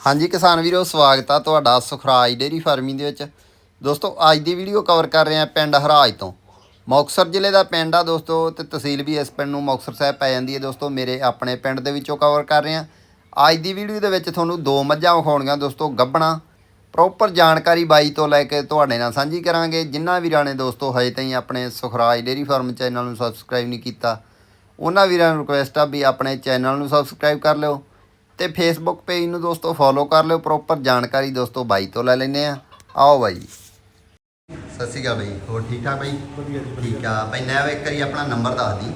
ਹਾਂਜੀ ਕਿਸਾਨ ਵੀਰੋ, ਸਵਾਗਤ ਆ ਤੁਹਾਡਾ ਸੁਖਰਾਜ ਡੇਰੀ ਫਾਰਮਿੰਗ ਦੇ ਵਿੱਚ। ਦੋਸਤੋ, ਅੱਜ ਦੀ ਵੀਡੀਓ ਕਵਰ ਕਰ ਰਹੇ ਆ ਪਿੰਡ ਹਰਾਜ ਤੋਂ। ਮੁਕਤਸਰ ਜ਼ਿਲ੍ਹੇ ਦਾ ਪਿੰਡ ਆ ਦੋਸਤੋ, ਤੇ ਤਹਿਸੀਲ ਵੀ ਇਸ ਪਿੰਡ ਨੂੰ ਮੁਕਤਸਰ ਸਾਹਿਬ ਪੈ ਜਾਂਦੀ ਹੈ। ਦੋਸਤੋ, ਮੇਰੇ ਆਪਣੇ ਪਿੰਡ ਦੇ ਵਿੱਚੋਂ ਕਵਰ ਕਰ ਰਹੇ ਆ। ਅੱਜ ਦੀ ਵੀਡੀਓ ਦੇ ਵਿੱਚ ਤੁਹਾਨੂੰ ਦੋ ਮੱਝਾਂ ਵਿਖਾਉਣੀਆਂ ਦੋਸਤੋ, ਗੱਬਣਾ। ਪ੍ਰੋਪਰ ਜਾਣਕਾਰੀ ਬਾਈ ਤੋਂ ਲੈ ਕੇ ਤੁਹਾਡੇ ਨਾਲ ਸਾਂਝੀ ਕਰਾਂਗੇ। ਜਿਨ੍ਹਾਂ ਵੀਰਾਂ ਨੇ ਦੋਸਤੋ, ਹਜੇ ਤਾਈਂ ਆਪਣੇ ਸੁਖਰਾਜ ਡੇਰੀ ਫਾਰਮ ਚੈਨਲ ਨੂੰ ਸਬਸਕ੍ਰਾਈਬ ਨਹੀਂ ਕੀਤਾ, ਉਹਨਾਂ ਵੀਰਾਂ ਨੂੰ ਰਿਕੁਐਸਟ ਆ ਵੀ ਆਪਣੇ ਚੈਨਲ ਨੂੰ ਸਬਸਕ੍ਰਾਈਬ ਕਰ ਲਿਓ। ਤੇ ਫੇਸਬੁੱਕ ਪੇਜ ਨੂੰ ਦੋਸਤੋ ਫੋਲੋ ਕਰ ਲਿਓ ਪ੍ਰੋਪਰ ਜਾਣਕਾਰੀ ਦੋਸਤੋ ਬਾਈ ਤੋਂ ਲੈ ਲੈਨੇ ਆ ਆਓ ਬਾਈ। ਸਤਿ ਸ਼੍ਰੀ ਅਕਾਲ ਬਾਈ ਹੋਰ ਠੀਕ ਠਾਕ ਬਾਈ? ਵਧੀਆ ਜੀ ਠੀਕ ਆ। ਬਾਈ ਨੈਵ ਇੱਕ ਵਾਰੀ ਆਪਣਾ ਨੰਬਰ ਦੱਸ ਦੀ।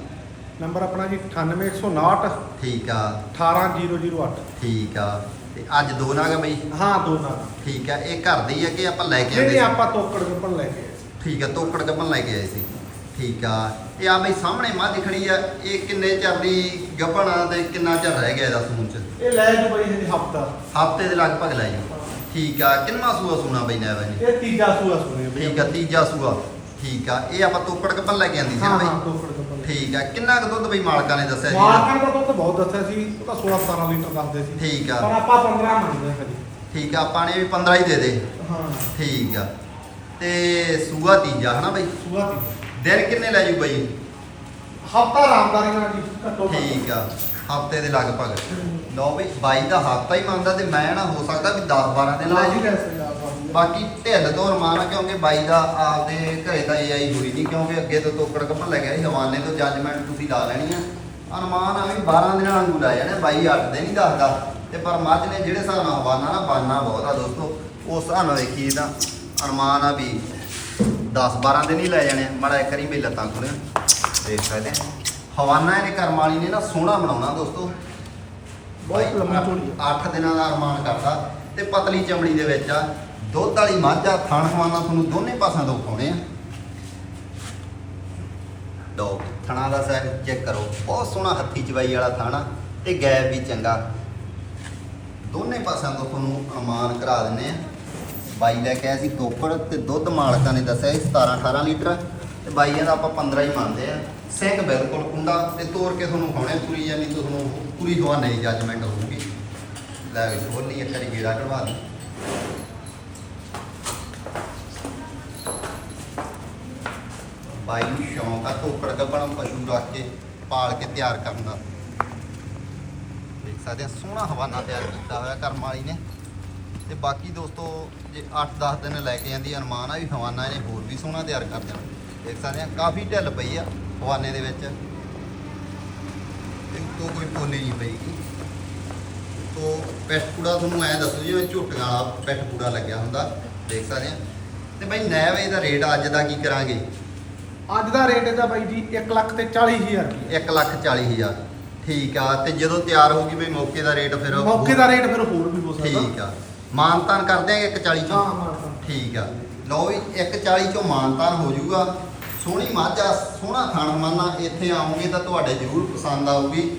ਨੰਬਰ ਆਪਣਾ ਜੀ 98159 ਠੀਕ ਆ। 18008 ਠੀਕ ਆ। ਤੇ ਅੱਜ ਦੋ ਨਾਗ ਬਾਈ? ਹਾਂ ਦੋ ਨਾਲ ਠੀਕ ਆ। ਇਹ ਘਰ ਦੀ ਆ ਕਿ ਆਪਾਂ ਲੈ ਕੇ ਆਂਦੇ ਸੀ? ਆਪਾਂ ਤੋਕੜ ਗੱਪਣ ਲੈ ਕੇ ਆਏ। ਠੀਕ ਆ ਤੋਕੜ ਗੱਪਨ ਲੈ ਕੇ ਆਏ ਸੀ। ਠੀਕ ਆ। ਇਹ ਆ ਬਈ ਸਾਹਮਣੇ ਮੱਝ ਖੜੀ ਆ। ਇਹ ਕਿੰਨੇ ਚਿਰ ਦੀ ਆ ਤੇ ਕਿੰਨਾ ਚਿਰ ਰਹਿ ਗਿਆ ਇਹਦਾ ਸੂਣ ਚ? ਇਹ ਲੈ ਜੂ ਬਈ ਜੀ ਹਫਤਾ। ਹਫ਼ਤੇ ਦੇ ਲਗਭਗ ਲੈ ਜੀ ਠੀਕ ਆ ਕਿੰਨਾ ਸੂਆ ਸੂਣਾ ਬਈ ਨੈਵ ਜੀ ਇਹ ਤੀਜਾ ਸੂਆ ਸੁਣਿਆ ਬਈ ਠੀਕ ਆ ਤੀਜਾ ਸੂਆ। ਠੀਕ ਆ ਇਹ ਆਪਾਂ ਤੋਕੜ ਗੱਪਨ ਲੈ ਕੇ ਆਂਦੀ ਸੀ ਨਾ ਹਾਂ ਬਈ? ਹਾਂ ਠੀਕ ਆ ਕਿੰਨਾ ਕੁ ਦੁੱਧ ਬਈ ਮਾਲਕਾਂ ਨੇ ਦੱਸਿਆ ਜੀ? ਮਾਰਕਰ ਦਾ ਦੁੱਧ ਬਹੁਤ ਦੱਸਿਆ ਸੀ ਉਹ ਤਾਂ 16 17 ਲੀਟਰ ਦੱਸਦੇ ਸੀ। ਠੀਕ ਆ। ਪਰ ਆਪਾਂ 15 ਮੰਗਦੇ ਹਾਂ ਕਦੀ। ਠੀਕ ਆ ਆਪਾਂ ਨੇ ਵੀ 15 ਹੀ ਦੇ ਦੇ। ਹਾਂ। ਠੀਕ ਆ। ਤੇ ਸੂਆ ਤੀਜਾ ਹਨਾ ਬਈ? ਸੂਆ ਤੀਜਾ। ਦਿਨ ਕਿੰਨੇ ਲੈ ਜੂ ਬਈ? ਹਫਤਾ ਆਰਾਮਦਾਰੀ ਨਾਲ ਜੀ ਘੱਟ। ਠੀਕ ਆ। ਹਫ਼ਤੇ ਦੇ ਲਗਭਗ। ਲਓ ਬਈ ਬਾਈ ਦਾ ਹਫਤਾ ਹੀ ਮੰਨਦਾ ਤੇ ਮੈਂ ਨਾ ਹੋ ਸਕਦਾ ਵੀ 10 12 ਦਿਨ ਲੈ ਜੂ ਬਾਕੀ ਢਿੱਲ ਤੋਂ ਰਮਾਨ ਆ ਕਿਉਂਕਿ ਬਾਈ ਦਾ ਆਪਦੇ ਘਰੇ ਤਾਂ ਇਹ ਆਈ ਹੋਈ ਨਹੀਂ ਕਿਉਂਕਿ ਅੱਗੇ ਤੋਂ ਤੋਕੜ ਕੱਪਣ ਲੈ ਗਿਆ ਸੀ ਹਵਾਨੇ ਤੋਂ ਜੱਜਮੈਂਟ ਤੁਸੀਂ ਲਾ ਲੈਣੀ ਆ। ਅਨੁਮਾਨ ਆ ਵੀ 12 ਦਿਨਾਂ ਵਾਂਗੂ ਲੈ ਜਾਣੇ ਬਾਈ 8 ਦਿਨ ਹੀ ਦੱਸਦਾ। ਤੇ ਪਰ ਮੱਝ ਨੇ ਜਿਹੜੇ ਹਿਸਾਬ ਨਾਲ ਹਵਾਨਾ ਨਾ ਬਾਨਾ ਬਹੁਤ ਆ ਦੋਸਤੋ। ਉਸ ਹਿਸਾਬ ਨਾਲ ਵੇਖੀ ਤਾਂ ਅਨੁਮਾਨ ਆ ਵੀ 10 12 ਦਿਨ ਹੀ ਲੈ ਜਾਣੇ ਮੜਾ ਇੱਕ ਵਾਰੀ ਵੀ ਲੱਤਾਂ ਖੋਲ੍ਹਣ ਦੇਖ ਸਕਦੇ ਆ। ਹਵਾਨਾ ਇਹਨੇ ਕਰਮ ਵਾਲੀ ਨੇ ਨਾ ਸੋਹਣਾ ਬਣਾਉਣਾ ਦੋਸਤੋ। ਬਹੁਤ ਲੰਮੀ ਝੋਲੀ ਆ। 8 ਦਿਨਾਂ ਦਾ ਅਰਮਾਨ ਕਰਦਾ ਤੇ ਪਤਲੀ ਚਮੜੀ ਦੇ ਵਿੱਚ ਆ ਦੁੱਧ ਵਾਲੀ ਮੱਝ ਆ ਥਣ ਹਵਾਨਾ ਤੁਹਾਨੂੰ ਦੋਨੇ ਪਾਸਿਆਂ ਤੋਂ ਖਾਉਣੇ ਆ। ਦੋ ਥਣਾ ਦਾ ਸਾਈਜ਼ ਚੈੱਕ ਕਰੋ ਬਹੁਤ ਸੋਹਣਾ ਹੱਥੀ ਚਵਾਈ ਵਾਲਾ ਥਾਣਾ ਤੇ ਗੈਪ ਵੀ ਚੰਗਾ। ਦੋਨੇ ਪਾਸਿਆਂ ਤੋਂ ਤੁਹਾਨੂੰ ਅਰਮਾਨ ਕਰਾ ਦਿੰਨੇ ਆ। ਬਾਈ ਲੈ ਕੇ ਆਇਆ ਸੀ ਤੋਪੜ ਤੇ ਦੁੱਧ ਮਾਲਕਾਂ ਨੇ ਦੱਸਿਆ ਸੀ 17 18 ਲੀਟਰ। ਤੇ ਬਾਈਆਂ ਦਾ ਆਪਾਂ 15 ਹੀ ਮੰਨਦੇ ਆ। ਸਿੰਘ ਬਿਲਕੁਲ ਕੁੰਡਾ ਤੇ ਤੋੜ ਕੇ ਤੁਹਾਨੂੰ ਖਾਣੇ ਪੂਰੀ ਜਾਨੀ ਤੁਹਾਨੂੰ ਪੂਰੀ ਹਵਾ ਨਹੀਂ ਜੱਜਮੈਂਟ ਹੋਊਗੀ। ਲੈ ਵੀ ਖੋਲੀ ਇੱਕ ਵਾਰੀ ਗੇੜਾ ਕਢਵਾ ਦੇ ਬਾਈ ਨੂੰ ਸ਼ੌਂਕ ਆ ਧੋਪੜ ਕੱਪਣਾ ਪਸ਼ੂ ਰੱਖ ਕੇ ਪਾਲ ਕੇ ਤਿਆਰ ਕਰਨ ਦਾ। ਦੇਖ ਸਕਦੇ ਆ, ਸੋਹਣਾ ਹਵਾਨਾ ਤਿਆਰ ਕੀਤਾ ਹੋਇਆ ਕਰਮ ਵਾਲੀ ਨੇ। ਤੇ ਬਾਕੀ ਦੋਸਤੋ, ਜੇ 8-10 ਦਿਨ ਲੈ ਕੇ ਜਾਂਦੀ ਅਨੁਮਾਨ ਆ ਵੀ ਹਵਾਨਾ ਇਹਨੇ ਹੋਰ ਵੀ ਸੋਹਣਾ ਤਿਆਰ ਕਰ ਦੇਣਾ। ਦੇਖ ਸਕਦੇ ਆ ਕਾਫੀ ਢਿੱਲ ਪਈ ਆ ਹਵਾਨੇ ਦੇ ਵਿੱਚ। ਤੇ ਤੋਂ ਕੋਈ ਪੋਲੀ ਨਹੀਂ ਪਈਗੀ। ਤੋ ਪੈਟ ਪੂੜਾ ਤੁਹਾਨੂੰ ਐ ਦੱਸੋ ਜਿਵੇਂ ਝੋਟੀਆਂ ਵਾਲਾ ਪੈਟ ਪੂੜਾ ਲੱਗਿਆ ਹੁੰਦਾ ਦੇਖ ਸਕਦੇ ਆ ਤੇ ਬਈ ਨੈਵ ਇਹਦਾ ਰੇਟ ਅੱਜ ਦਾ ਕੀ ਕਰਾਂਗੇ? ਅੱਜ ਦਾ ਰੇਟ ਇਹਦਾ ਬਾਈ ਜੀ 1 ਲੱਖ ਤੇ 40000 ਰੁਪਏ 1 ਲੱਖ 40 ਹਜ਼ਾਰ। ਠੀਕ ਆ ਤੇ ਜਦੋਂ ਤਿਆਰ ਹੋਊਗੀ ਬਈ ਮੌਕੇ ਦਾ ਰੇਟ ਫਿਰ ਮੌਕੇ ਦਾ ਰੇਟ ਫਿਰ ਹੋਰ ਵੀ ਹੋ ਸਕਦਾ। ਠੀਕ ਆ। ਮਾਨਤਾਨ ਕਰਦੇ ਆ 140 ਚੋਂ? ਹਾਂ ਮਾਰਕਰ ਠੀਕ ਆ। ਲਓ ਵੀ 140 ਚੋਂ ਮਾਨਤਾਨ ਹੋ ਜਾਊਗਾ। ਸੋਹਣੀ ਮੱਝ ਸੋਹਣਾ ਥਣ ਮਾਨਾ ਇੱਥੇ ਆਉਂਗੇ ਤਾਂ ਤੁਹਾਡੇ ਜ਼ਰੂਰ ਪਸੰਦ ਆਊਗੀ।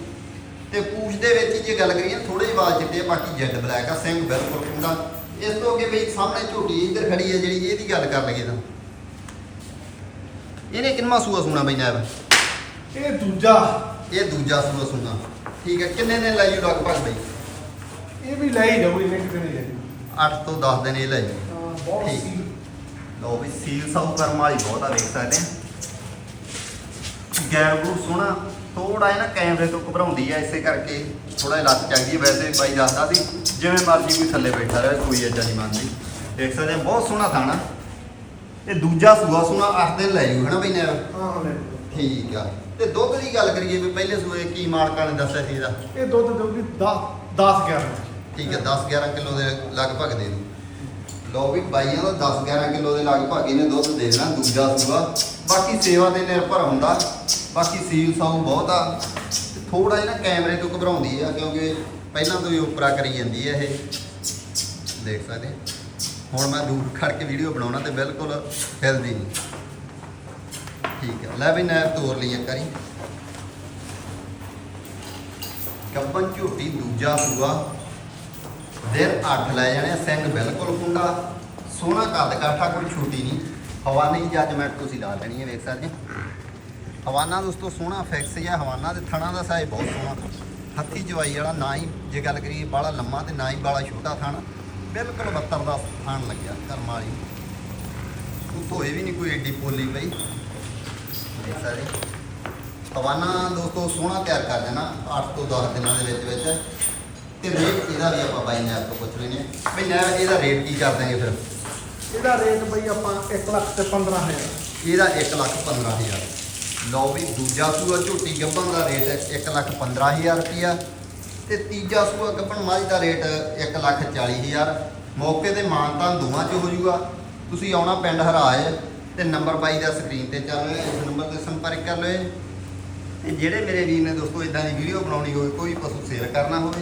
ਤੇ ਪੂਛ ਦੇ ਵਿੱਚ ਜੇ ਗੱਲ ਕਰੀਏ ਥੋੜੇ ਜਿਹੇ ਵਾਲ ਚਿੱਟੇ ਬਾਕੀ ਜੈਡ ਬਲੈਕ ਆ ਸਿੰਘ ਬਿਲਕੁਲ ਕੁੰਡਾ ਇਸ ਤੋਂ ਅੱਗੇ ਬਈ ਸਾਹਮਣੇ ਝੋਟੀ ਇੱਧਰ ਖੜੀ ਹੈ ਜਿਹੜੀ ਇਹਦੀ ਗੱਲ ਕਰ ਲਈਏ ਤਾਂ। ਇਹਨੇ ਕਿੰਨਾ ਸੂਆ ਸੁਣਾ ਬਈ ਨਾਇਬ? ਇਹ ਦੂਜਾ। ਇਹ ਦੂਜਾ ਸੂਆ ਸੁਣਾ। ਠੀਕ ਹੈ ਕਿੰਨੇ ਦਿਨ ਲੈ ਜੂ ਲਗਭਗ ਬਈ? ਇਹ ਵੀ ਲੈ ਹੀ ਜਾਊ ਇਹਨੇ ਕਿਤੇ ਨਹੀਂ ਜਾਣੀ 8 ਤੋਂ 10 ਦਿਨ ਇਹ ਲੈ ਜੂ ਹਾਂ ਬਹੁਤ। ਸੀ ਲਓ ਵੀ ਸੀਲ ਸਾਊ ਕਰਮ ਵਾਲੀ ਬਹੁਤ ਆ ਵੇਖ ਸਕਦੇ ਆ। ਗੈਰ ਨੂੰ ਸੋਹਣਾ ਥੋੜਾ ਜਿਹਾ ਨਾ ਕੈਮਰੇ ਤੋਂ ਘਬਰਾਉਂਦੀ ਆ ਇਸੇ ਕਰਕੇ ਥੋੜਾ ਜਿਹਾ ਲੱਤ ਚਾਹੀਦੀ ਵੈਸੇ ਬਾਈ ਦੱਸਦਾ ਸੀ ਜਿਵੇਂ ਮਰਜ਼ੀ ਕੋਈ ਥੱਲੇ ਬੈਠਾ ਰਹੇ ਕੋਈ ਏਦਾਂ ਨਹੀਂ ਮੰਨਦੀ। ਦੇਖ ਸਕਦੇ ਆ ਬਹੁਤ ਸੋਹਣਾ ਥਾਣਾ। ਇਹ ਦੂਜਾ ਸੂਆ ਸੋਹਣਾ 8 ਦਿਨ ਲੈ ਜੂ ਹਨਾ ਬਈ ਨੇ ਹਾਂ ਲੈ। ਠੀਕ ਆ। ਤੇ ਦੁੱਧ ਦੀ ਗੱਲ ਕਰੀਏ ਵੀ ਪਹਿਲੇ ਸੂਏ ਕੀ ਮਾਲਕਾਂ ਨੇ ਦੱਸਿਆ ਸੀ ਇਹਦਾ? ਇਹ ਦੁੱਧ ਦੇਊਗੀ 10 10 11 ਠੀਕ ਹੈ 10 11 ਕਿਲੋ ਦੇ ਲਗਭਗ ਦੇ ਦੂ ਲਓ ਵੀ ਬਾਈਆਂ ਦਾ 10 11 ਕਿਲੋ ਦੇ ਲਗਭਗ ਇਹਨੇ ਦੁੱਧ ਦੇ ਦੇਣਾ, ਦੂਜਾ ਸੂਆ। ਬਾਕੀ ਸੇਵਾ ਤੇ ਨਿਰਭਰ ਹੁੰਦਾ। ਬਾਕੀ ਸੀਲ ਸਾਊ ਬਹੁਤ ਆ। ਥੋੜਾ ਜਿਹਾ ਕੈਮਰੇ ਤੋਂ ਘਬਰਾਉਂਦੀ ਆ, ਕਿਉਂਕਿ ਪਹਿਲਾਂ ਤੋਂ ਹੀ ਉਪਰਾ ਕਰੀ ਜਾਂਦੀ ਹੈ ਇਹ। ਦੇਖ ਸਕਦੇ ਹੁਣ ਮੈਂ ਦੂਰ ਖੜ ਕੇ ਵੀਡੀਓ ਬਣਾਉਣਾ ਤੇ ਬਿਲਕੁਲ ਹਿਲਦੀ ਨਹੀਂ। ਠੀਕ ਹੈ ਲੈ ਵੀ ਨੈਰ ਤੋਰ ਲਈ ਇੱਕ ਵਾਰੀ। ਗੱਬਨ ਝੋਟੀ, ਦੂਜਾ ਸੂਆ। ਦਿਨ ਅੱਠ ਲੈ ਜਾਣੇ ਸਿੰਘ ਬਿਲਕੁਲ ਕੁੰਡਾ ਸੋਹਣਾ ਕੱਦ ਕਾਠਾ ਕੋਈ ਛੋਟੀ ਨਹੀਂ। ਹਵਾਨੇ ਦੀ ਜੱਜਮੈਂਟ ਤੁਸੀਂ ਲਾ ਲੈਣੀ ਹੈ, ਵੇਖ ਸਕਦੇ ਹੋ। ਹਵਾਨਾ ਦੋਸਤੋ, ਸੋਹਣਾ ਫਿਕਸ ਜਿਹਾ ਹਵਾਨਾ ਤੇ ਥਣਾ ਦਾ ਸਾਈਜ਼ ਬਹੁਤ ਸੋਹਣਾ। ਹੱਥੀ ਜਵਾਈ ਵਾਲਾ ਨਾ ਹੀ, ਜੇ ਗੱਲ ਕਰੀਏ ਬਾਲਾ ਲੰਮਾ ਤੇ ਨਾ ਹੀ ਬਾਲਾ ਛੋਟਾ ਥਣ, ਬਿਲਕੁਲ 72 ਦਾ ਥਣ ਲੱਗਿਆ, ਕਰਮ ਵਾਲੀ। ਉਹ ਧੋਏ ਵੀ ਨਹੀਂ ਕੋਈ ਏਡੀ ਪੋਲੀ ਪਈ। ਇਹ ਸਕਦੇ ਹਵਾਨਾ ਦੋਸਤੋ, ਸੋਹਣਾ ਤਿਆਰ ਕਰ ਦੇਣਾ 8 ਤੋਂ 10 ਦਿਨਾਂ ਦੇ ਵਿੱਚ ਵਿੱਚ। ਤੇ ਰੇਟ ਇਹਦਾ ਵੀ ਆਪਾਂ ਬਾਈ ਨੇ ਤੋਂ ਪੁੱਛ ਲੈਨੇ ਬਈ ਨਾ ਇਹਦਾ ਰੇਟ ਕੀ ਕਰ ਦਾਂਗੇ ਫਿਰ? ਇਹਦਾ ਰੇਟ ਬਈ ਆਪਾਂ 1 ਲੱਖ ਤੇ 15000 ਇਹਦਾ 1 ਲੱਖ 15000 ਲਓ ਵੀ ਦੂਜਾ ਸੂਆ ਝੋਟੀ ਗੱਭਣ ਦਾ ਰੇਟ 1 ਲੱਖ 15000 ਰੁਪਿਆ ਤੇ ਤੀਜਾ ਸੂਆ ਗੱਭਣ ਮਾਝ ਦਾ ਰੇਟ 1 ਲੱਖ 40000 ਮੌਕੇ ਤੇ ਮਾਨਤਾਨ ਦੋਵਾਂ 'ਚ ਹੋ ਜਾਊਗਾ ਤੁਸੀਂ ਆਉਣਾ ਪਿੰਡ ਹਰਾਏ ਤੇ ਨੰਬਰ 22 ਦਾ ਸਕਰੀਨ ਤੇ ਚੱਲ ਰਿਹਾ ਇਸ ਨੰਬਰ ਤੇ ਸੰਪਰਕ ਕਰ ਲਓ। ਤੇ ਜਿਹੜੇ ਮੇਰੇ ਵੀਰ ਨੇ ਦੋਸਤੋ ਇਦਾਂ ਦੀ ਵੀਡੀਓ ਬਣਾਉਣੀ ਹੋਵੇ ਕੋਈ ਪਸ਼ੂ ਸੇਲ ਕਰਨਾ ਹੋਵੇ